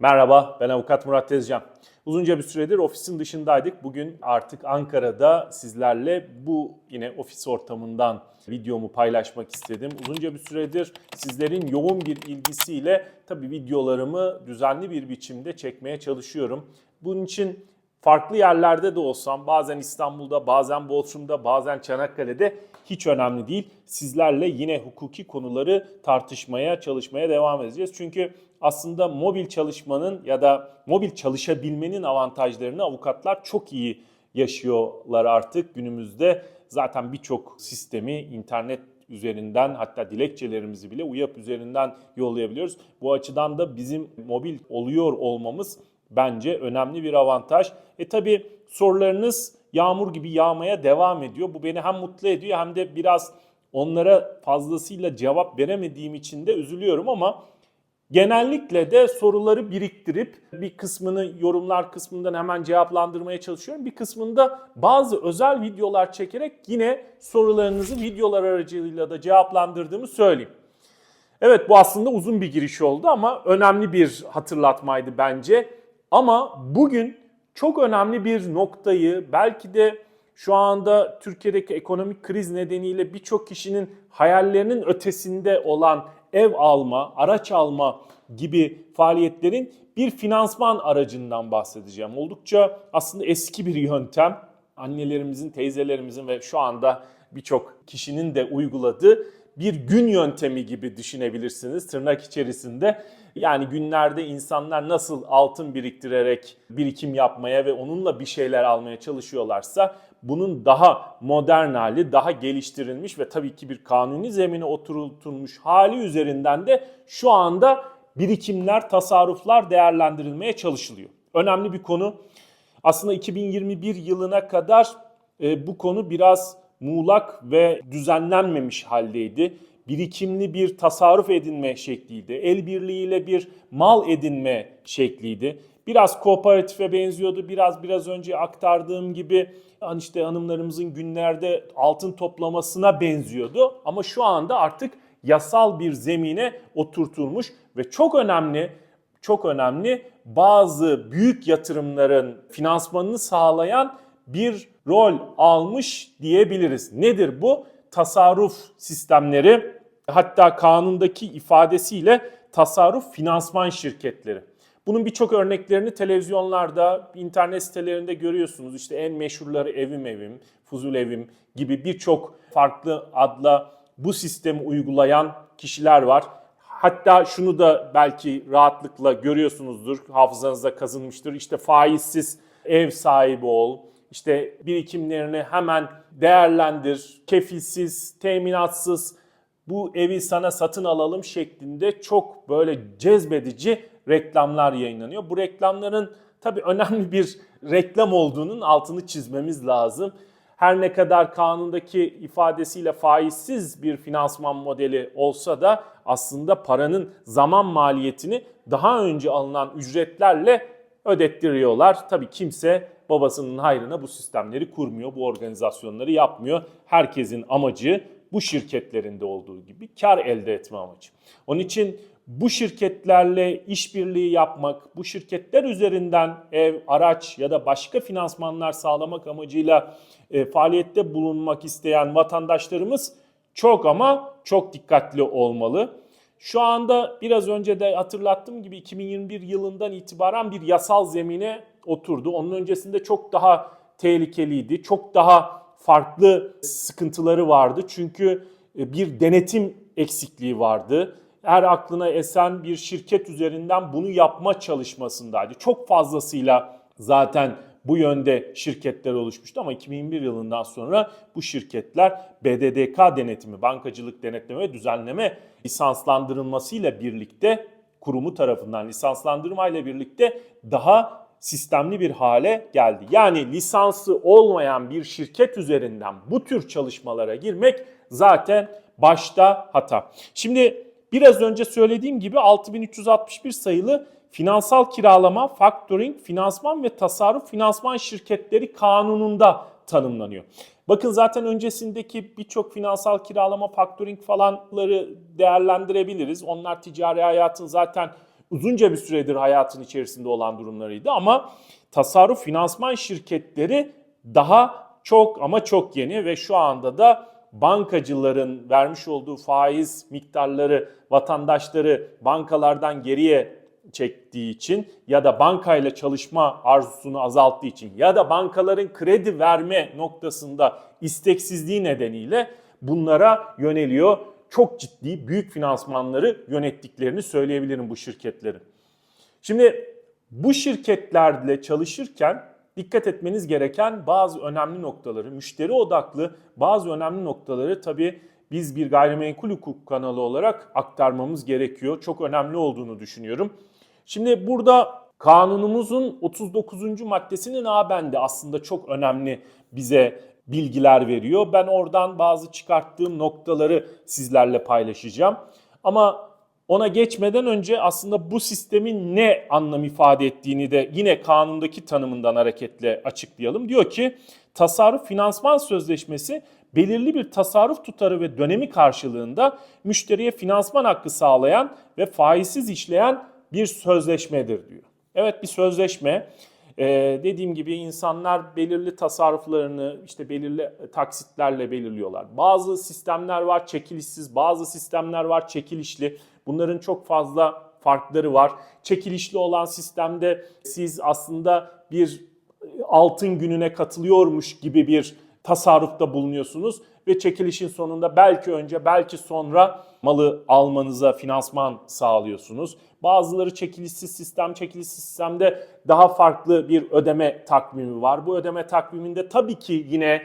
Merhaba, ben avukat Murat Tezcan. Uzunca bir süredir ofisin dışındaydık. Bugün artık Ankara'da sizlerle bu yine ofis ortamından videomu paylaşmak istedim. Uzunca bir süredir sizlerin yoğun bir ilgisiyle tabii videolarımı düzenli bir biçimde çekmeye çalışıyorum. Bunun için farklı yerlerde de olsam, bazen İstanbul'da, bazen Bodrum'da, bazen Çanakkale'de hiç önemli değil. Sizlerle yine hukuki konuları tartışmaya, çalışmaya devam edeceğiz. Çünkü aslında mobil çalışmanın ya da mobil çalışabilmenin avantajlarını avukatlar çok iyi yaşıyorlar artık günümüzde. Zaten birçok sistemi internet üzerinden hatta dilekçelerimizi bile UYAP üzerinden yollayabiliyoruz. Bu açıdan da bizim mobil oluyor olmamız bence önemli bir avantaj. E tabi sorularınız yağmur gibi yağmaya devam ediyor. Bu beni hem mutlu ediyor hem de biraz onlara fazlasıyla cevap veremediğim için de üzülüyorum ama genellikle de soruları biriktirip bir kısmını yorumlar kısmından hemen cevaplandırmaya çalışıyorum. Bir kısmında bazı özel videolar çekerek yine sorularınızı videolar aracılığıyla da cevaplandırdığımı söyleyeyim. Evet bu aslında uzun bir giriş oldu ama önemli bir hatırlatmaydı bence. Ama bugün çok önemli bir noktayı belki de şu anda Türkiye'deki ekonomik kriz nedeniyle birçok kişinin hayallerinin ötesinde olan ev alma, araç alma gibi faaliyetlerin bir finansman aracından bahsedeceğim. Oldukça aslında eski bir yöntem. Annelerimizin, teyzelerimizin ve şu anda birçok kişinin de uyguladığı bir gün yöntemi gibi düşünebilirsiniz tırnak içerisinde. Yani günlerde insanlar nasıl altın biriktirerek birikim yapmaya ve onunla bir şeyler almaya çalışıyorlarsa bunun daha modern hali, daha geliştirilmiş ve tabii ki bir kanuni zemine oturtulmuş hali üzerinden de şu anda birikimler, tasarruflar değerlendirilmeye çalışılıyor. Önemli bir konu. Aslında 2021 yılına kadar e, bu konu biraz muğlak ve düzenlenmemiş haldeydi. Birikimli bir tasarruf edinme şekliydi. El birliğiyle bir mal edinme şekliydi. Biraz kooperatife benziyordu. Biraz biraz önce aktardığım gibi hani işte hanımlarımızın günlerde altın toplamasına benziyordu. Ama şu anda artık yasal bir zemine oturtulmuş ve çok önemli çok önemli bazı büyük yatırımların finansmanını sağlayan bir rol almış diyebiliriz. Nedir bu? Tasarruf sistemleri hatta kanundaki ifadesiyle tasarruf finansman şirketleri. Bunun birçok örneklerini televizyonlarda, internet sitelerinde görüyorsunuz. İşte en meşhurları Evim Evim, Fuzul Evim gibi birçok farklı adla bu sistemi uygulayan kişiler var. Hatta şunu da belki rahatlıkla görüyorsunuzdur, hafızanızda kazınmıştır. İşte faizsiz ev sahibi ol, işte birikimlerini hemen değerlendir, kefilsiz, teminatsız bu evi sana satın alalım şeklinde çok böyle cezbedici reklamlar yayınlanıyor. Bu reklamların tabii önemli bir reklam olduğunun altını çizmemiz lazım. Her ne kadar kanundaki ifadesiyle faizsiz bir finansman modeli olsa da aslında paranın zaman maliyetini daha önce alınan ücretlerle ödettiriyorlar. Tabii kimse babasının hayrına bu sistemleri kurmuyor, bu organizasyonları yapmıyor. Herkesin amacı bu şirketlerinde olduğu gibi kar elde etme amacı. Onun için bu şirketlerle işbirliği yapmak, bu şirketler üzerinden ev, araç ya da başka finansmanlar sağlamak amacıyla e, faaliyette bulunmak isteyen vatandaşlarımız çok ama çok dikkatli olmalı. Şu anda biraz önce de hatırlattığım gibi 2021 yılından itibaren bir yasal zemine oturdu. Onun öncesinde çok daha tehlikeliydi. Çok daha farklı sıkıntıları vardı. Çünkü e, bir denetim eksikliği vardı. Her aklına esen bir şirket üzerinden bunu yapma çalışmasındaydı. Çok fazlasıyla zaten bu yönde şirketler oluşmuştu ama 2021 yılından sonra bu şirketler BDDK denetimi, bankacılık denetleme ve düzenleme lisanslandırılmasıyla birlikte kurumu tarafından lisanslandırmayla birlikte daha sistemli bir hale geldi. Yani lisansı olmayan bir şirket üzerinden bu tür çalışmalara girmek zaten başta hata. Şimdi biraz önce söylediğim gibi 6361 sayılı finansal kiralama, factoring, finansman ve tasarruf finansman şirketleri kanununda tanımlanıyor. Bakın zaten öncesindeki birçok finansal kiralama, factoring falanları değerlendirebiliriz. Onlar ticari hayatın zaten uzunca bir süredir hayatın içerisinde olan durumlarıydı ama tasarruf finansman şirketleri daha çok ama çok yeni ve şu anda da bankacıların vermiş olduğu faiz miktarları vatandaşları bankalardan geriye çektiği için ya da bankayla çalışma arzusunu azalttığı için ya da bankaların kredi verme noktasında isteksizliği nedeniyle bunlara yöneliyor. Çok ciddi büyük finansmanları yönettiklerini söyleyebilirim bu şirketlerin. Şimdi bu şirketlerle çalışırken dikkat etmeniz gereken bazı önemli noktaları, müşteri odaklı bazı önemli noktaları tabii biz bir gayrimenkul hukuk kanalı olarak aktarmamız gerekiyor. Çok önemli olduğunu düşünüyorum. Şimdi burada kanunumuzun 39. maddesinin A bendi aslında çok önemli bize bilgiler veriyor. Ben oradan bazı çıkarttığım noktaları sizlerle paylaşacağım. Ama ona geçmeden önce aslında bu sistemin ne anlam ifade ettiğini de yine kanundaki tanımından hareketle açıklayalım. Diyor ki tasarruf finansman sözleşmesi belirli bir tasarruf tutarı ve dönemi karşılığında müşteriye finansman hakkı sağlayan ve faizsiz işleyen bir sözleşmedir diyor. Evet bir sözleşme. Ee, dediğim gibi insanlar belirli tasarruflarını işte belirli taksitlerle belirliyorlar. Bazı sistemler var çekilişsiz, bazı sistemler var çekilişli. Bunların çok fazla farkları var. Çekilişli olan sistemde siz aslında bir altın gününe katılıyormuş gibi bir tasarrufta bulunuyorsunuz ve çekilişin sonunda belki önce belki sonra malı almanıza finansman sağlıyorsunuz. Bazıları çekilişsiz sistem, çekilişsiz sistemde daha farklı bir ödeme takvimi var. Bu ödeme takviminde tabii ki yine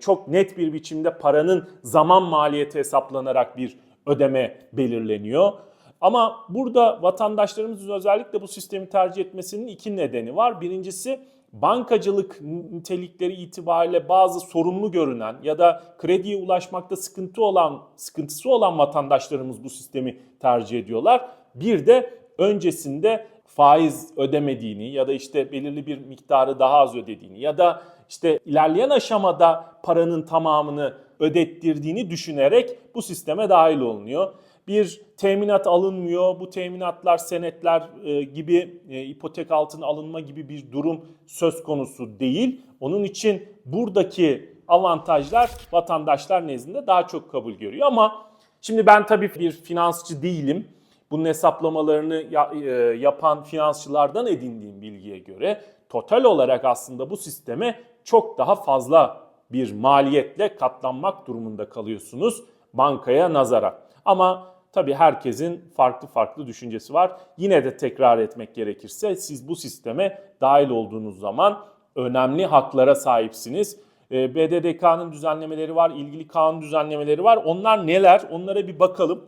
çok net bir biçimde paranın zaman maliyeti hesaplanarak bir ödeme belirleniyor. Ama burada vatandaşlarımızın özellikle bu sistemi tercih etmesinin iki nedeni var. Birincisi bankacılık nitelikleri itibariyle bazı sorumlu görünen ya da krediye ulaşmakta sıkıntı olan sıkıntısı olan vatandaşlarımız bu sistemi tercih ediyorlar. Bir de öncesinde faiz ödemediğini ya da işte belirli bir miktarı daha az ödediğini ya da işte ilerleyen aşamada paranın tamamını ödettirdiğini düşünerek bu sisteme dahil olunuyor. Bir teminat alınmıyor, bu teminatlar senetler e, gibi e, ipotek altına alınma gibi bir durum söz konusu değil. Onun için buradaki avantajlar vatandaşlar nezdinde daha çok kabul görüyor. Ama şimdi ben tabii bir finansçı değilim. Bunun hesaplamalarını e, yapan finansçılardan edindiğim bilgiye göre total olarak aslında bu sisteme çok daha fazla bir maliyetle katlanmak durumunda kalıyorsunuz bankaya nazara. Ama tabii herkesin farklı farklı düşüncesi var. Yine de tekrar etmek gerekirse siz bu sisteme dahil olduğunuz zaman önemli haklara sahipsiniz. Ee, BDDK'nın düzenlemeleri var, ilgili kanun düzenlemeleri var. Onlar neler? Onlara bir bakalım.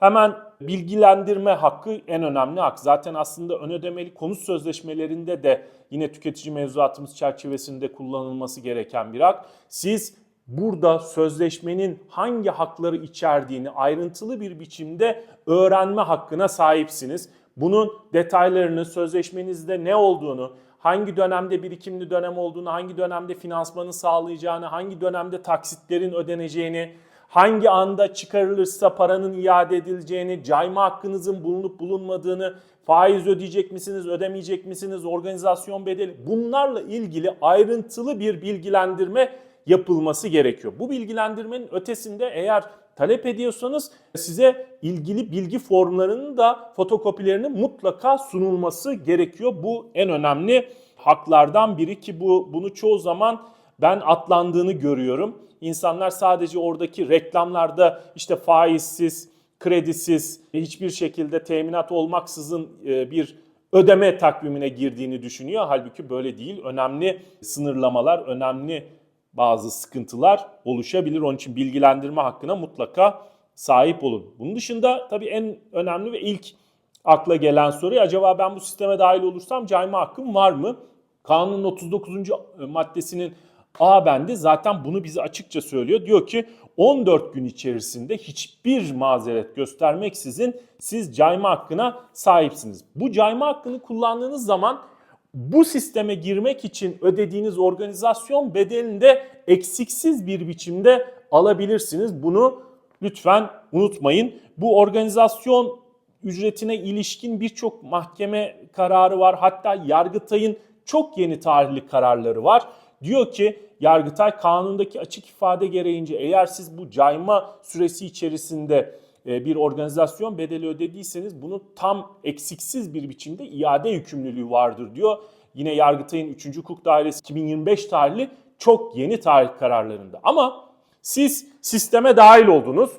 Hemen bilgilendirme hakkı en önemli hak. Zaten aslında ön ödemeli konut sözleşmelerinde de yine tüketici mevzuatımız çerçevesinde kullanılması gereken bir hak. Siz burada sözleşmenin hangi hakları içerdiğini ayrıntılı bir biçimde öğrenme hakkına sahipsiniz. Bunun detaylarını, sözleşmenizde ne olduğunu, hangi dönemde birikimli dönem olduğunu, hangi dönemde finansmanı sağlayacağını, hangi dönemde taksitlerin ödeneceğini, hangi anda çıkarılırsa paranın iade edileceğini, cayma hakkınızın bulunup bulunmadığını, faiz ödeyecek misiniz, ödemeyecek misiniz, organizasyon bedeli bunlarla ilgili ayrıntılı bir bilgilendirme yapılması gerekiyor. Bu bilgilendirmenin ötesinde eğer talep ediyorsanız size ilgili bilgi formlarının da fotokopilerinin mutlaka sunulması gerekiyor. Bu en önemli haklardan biri ki bu bunu çoğu zaman ben atlandığını görüyorum. İnsanlar sadece oradaki reklamlarda işte faizsiz, kredisiz, hiçbir şekilde teminat olmaksızın e, bir ödeme takvimine girdiğini düşünüyor. Halbuki böyle değil. Önemli sınırlamalar, önemli bazı sıkıntılar oluşabilir. Onun için bilgilendirme hakkına mutlaka sahip olun. Bunun dışında tabii en önemli ve ilk akla gelen soru acaba ben bu sisteme dahil olursam cayma hakkım var mı? Kanunun 39. maddesinin A bendi zaten bunu bize açıkça söylüyor. Diyor ki 14 gün içerisinde hiçbir mazeret göstermeksizin siz cayma hakkına sahipsiniz. Bu cayma hakkını kullandığınız zaman bu sisteme girmek için ödediğiniz organizasyon bedelini de eksiksiz bir biçimde alabilirsiniz. Bunu lütfen unutmayın. Bu organizasyon ücretine ilişkin birçok mahkeme kararı var. Hatta Yargıtay'ın çok yeni tarihli kararları var. Diyor ki Yargıtay kanundaki açık ifade gereğince eğer siz bu cayma süresi içerisinde bir organizasyon bedeli ödediyseniz bunu tam eksiksiz bir biçimde iade yükümlülüğü vardır diyor. Yine Yargıtay'ın 3. Hukuk Dairesi 2025 tarihli çok yeni tarih kararlarında. Ama siz sisteme dahil oldunuz.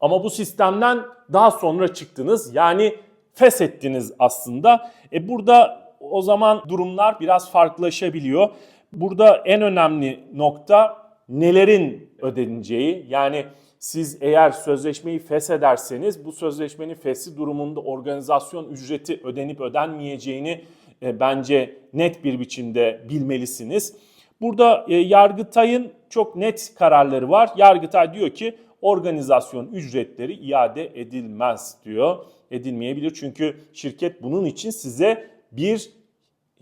Ama bu sistemden daha sonra çıktınız. Yani feshettiniz aslında. E burada o zaman durumlar biraz farklılaşabiliyor. Burada en önemli nokta nelerin ödeneceği. Yani siz eğer sözleşmeyi feshederseniz bu sözleşmenin feshi durumunda organizasyon ücreti ödenip ödenmeyeceğini e, bence net bir biçimde bilmelisiniz. Burada e, Yargıtay'ın çok net kararları var. Yargıtay diyor ki organizasyon ücretleri iade edilmez diyor. Edilmeyebilir çünkü şirket bunun için size bir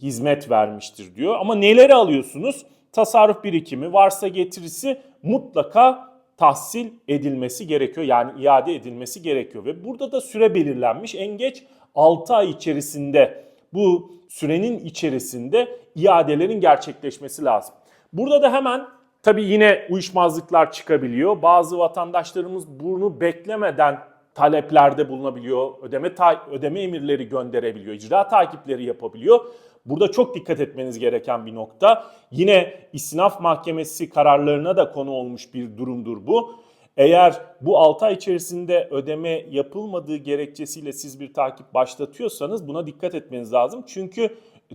hizmet vermiştir diyor. Ama neleri alıyorsunuz? Tasarruf birikimi, varsa getirisi mutlaka tahsil edilmesi gerekiyor. Yani iade edilmesi gerekiyor ve burada da süre belirlenmiş. En geç 6 ay içerisinde bu sürenin içerisinde iadelerin gerçekleşmesi lazım. Burada da hemen tabii yine uyuşmazlıklar çıkabiliyor. Bazı vatandaşlarımız bunu beklemeden taleplerde bulunabiliyor, ödeme ta- ödeme emirleri gönderebiliyor, icra takipleri yapabiliyor. Burada çok dikkat etmeniz gereken bir nokta. Yine istinaf mahkemesi kararlarına da konu olmuş bir durumdur bu. Eğer bu 6 ay içerisinde ödeme yapılmadığı gerekçesiyle siz bir takip başlatıyorsanız buna dikkat etmeniz lazım. Çünkü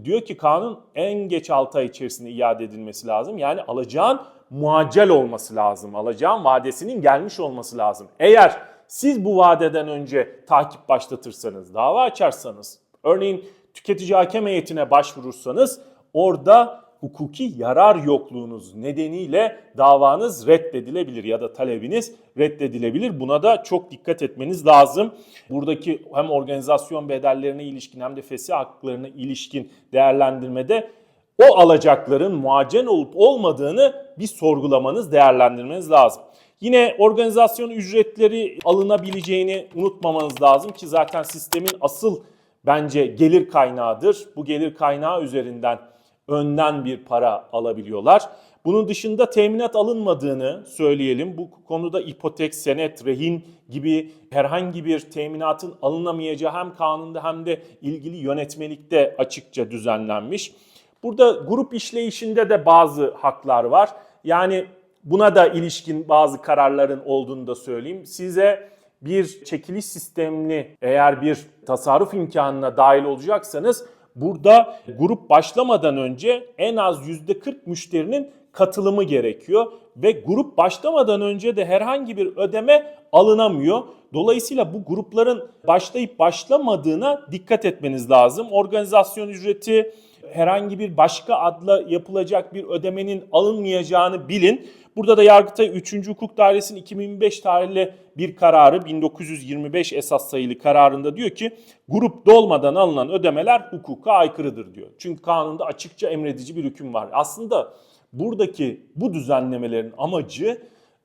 diyor ki kanun en geç 6 ay içerisinde iade edilmesi lazım. Yani alacağın muaccel olması lazım. Alacağın vadesinin gelmiş olması lazım. Eğer siz bu vadeden önce takip başlatırsanız, dava açarsanız, örneğin tüketici hakem heyetine başvurursanız orada hukuki yarar yokluğunuz nedeniyle davanız reddedilebilir ya da talebiniz reddedilebilir. Buna da çok dikkat etmeniz lazım. Buradaki hem organizasyon bedellerine ilişkin hem de fesih haklarına ilişkin değerlendirmede o alacakların muaccen olup olmadığını bir sorgulamanız, değerlendirmeniz lazım. Yine organizasyon ücretleri alınabileceğini unutmamanız lazım ki zaten sistemin asıl bence gelir kaynağıdır. Bu gelir kaynağı üzerinden önden bir para alabiliyorlar. Bunun dışında teminat alınmadığını söyleyelim. Bu konuda ipotek, senet, rehin gibi herhangi bir teminatın alınamayacağı hem kanunda hem de ilgili yönetmelikte açıkça düzenlenmiş. Burada grup işleyişinde de bazı haklar var. Yani buna da ilişkin bazı kararların olduğunu da söyleyeyim. Size bir çekiliş sistemini eğer bir tasarruf imkanına dahil olacaksanız burada grup başlamadan önce en az %40 müşterinin katılımı gerekiyor ve grup başlamadan önce de herhangi bir ödeme alınamıyor. Dolayısıyla bu grupların başlayıp başlamadığına dikkat etmeniz lazım. Organizasyon ücreti herhangi bir başka adla yapılacak bir ödemenin alınmayacağını bilin. Burada da Yargıtay 3. Hukuk Dairesi'nin 2025 tarihli bir kararı 1925 esas sayılı kararında diyor ki grup dolmadan alınan ödemeler hukuka aykırıdır diyor. Çünkü kanunda açıkça emredici bir hüküm var. Aslında buradaki bu düzenlemelerin amacı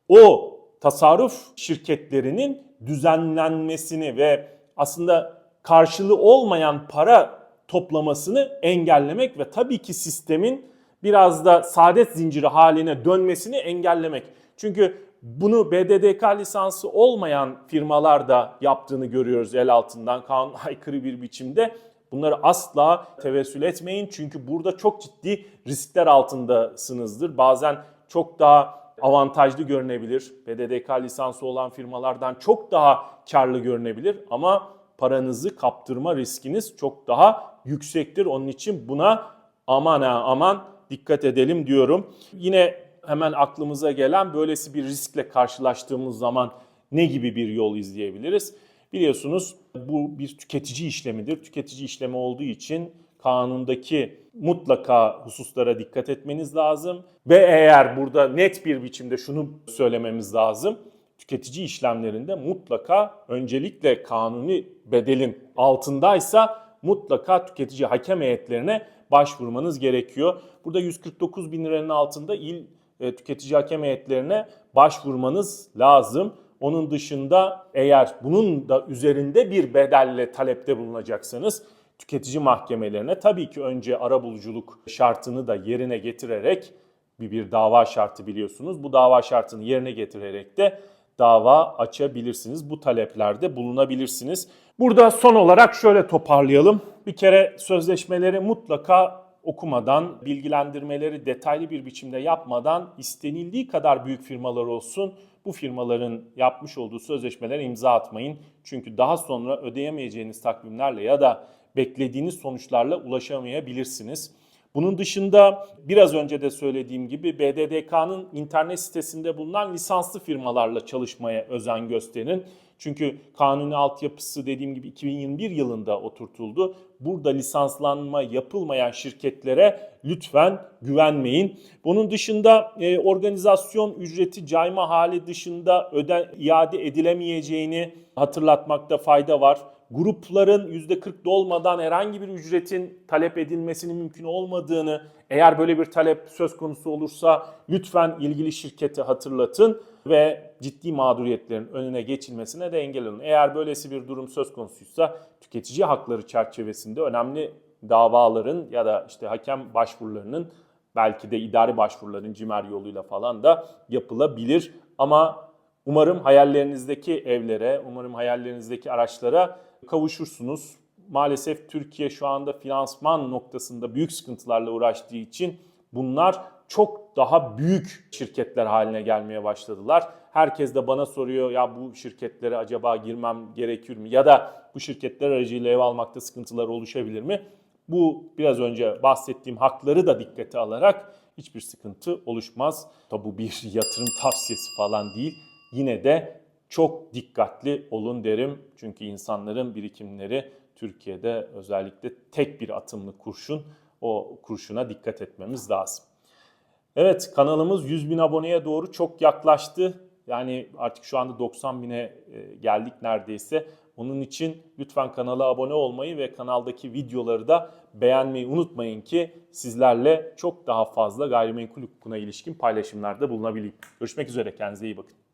o tasarruf şirketlerinin düzenlenmesini ve aslında karşılığı olmayan para toplamasını engellemek ve tabii ki sistemin biraz da saadet zinciri haline dönmesini engellemek. Çünkü bunu BDDK lisansı olmayan firmalar da yaptığını görüyoruz el altından kanun aykırı bir biçimde. Bunları asla tevessül etmeyin çünkü burada çok ciddi riskler altındasınızdır. Bazen çok daha avantajlı görünebilir. BDDK lisansı olan firmalardan çok daha karlı görünebilir ama paranızı kaptırma riskiniz çok daha yüksektir. Onun için buna aman ha aman dikkat edelim diyorum. Yine hemen aklımıza gelen böylesi bir riskle karşılaştığımız zaman ne gibi bir yol izleyebiliriz? Biliyorsunuz bu bir tüketici işlemidir. Tüketici işlemi olduğu için kanundaki mutlaka hususlara dikkat etmeniz lazım. Ve eğer burada net bir biçimde şunu söylememiz lazım. Tüketici işlemlerinde mutlaka öncelikle kanuni bedelin altındaysa mutlaka tüketici hakem heyetlerine başvurmanız gerekiyor. Burada 149 bin liranın altında il e, tüketici hakem heyetlerine başvurmanız lazım. Onun dışında eğer bunun da üzerinde bir bedelle talepte bulunacaksanız tüketici mahkemelerine tabii ki önce arabuluculuk şartını da yerine getirerek bir, bir dava şartı biliyorsunuz. Bu dava şartını yerine getirerek de dava açabilirsiniz. Bu taleplerde bulunabilirsiniz. Burada son olarak şöyle toparlayalım. Bir kere sözleşmeleri mutlaka okumadan, bilgilendirmeleri detaylı bir biçimde yapmadan istenildiği kadar büyük firmalar olsun bu firmaların yapmış olduğu sözleşmelere imza atmayın. Çünkü daha sonra ödeyemeyeceğiniz takvimlerle ya da beklediğiniz sonuçlarla ulaşamayabilirsiniz. Bunun dışında biraz önce de söylediğim gibi BDDK'nın internet sitesinde bulunan lisanslı firmalarla çalışmaya özen gösterin. Çünkü kanuni altyapısı dediğim gibi 2021 yılında oturtuldu. Burada lisanslanma yapılmayan şirketlere lütfen güvenmeyin. Bunun dışında e, organizasyon ücreti cayma hali dışında öde iade edilemeyeceğini hatırlatmakta fayda var grupların %40 dolmadan herhangi bir ücretin talep edilmesinin mümkün olmadığını, eğer böyle bir talep söz konusu olursa lütfen ilgili şirkete hatırlatın ve ciddi mağduriyetlerin önüne geçilmesine de engel olun. Eğer böylesi bir durum söz konusuysa tüketici hakları çerçevesinde önemli davaların ya da işte hakem başvurularının belki de idari başvuruların cimer yoluyla falan da yapılabilir. Ama umarım hayallerinizdeki evlere, umarım hayallerinizdeki araçlara kavuşursunuz. Maalesef Türkiye şu anda finansman noktasında büyük sıkıntılarla uğraştığı için bunlar çok daha büyük şirketler haline gelmeye başladılar. Herkes de bana soruyor ya bu şirketlere acaba girmem gerekir mi? Ya da bu şirketler aracıyla ev almakta sıkıntılar oluşabilir mi? Bu biraz önce bahsettiğim hakları da dikkate alarak hiçbir sıkıntı oluşmaz. Tabi bu bir yatırım tavsiyesi falan değil. Yine de çok dikkatli olun derim. Çünkü insanların birikimleri Türkiye'de özellikle tek bir atımlı kurşun o kurşuna dikkat etmemiz lazım. Evet kanalımız 100 bin aboneye doğru çok yaklaştı. Yani artık şu anda 90 bine e, geldik neredeyse. Onun için lütfen kanala abone olmayı ve kanaldaki videoları da beğenmeyi unutmayın ki sizlerle çok daha fazla gayrimenkul hukukuna ilişkin paylaşımlarda bulunabileyim. Görüşmek üzere kendinize iyi bakın.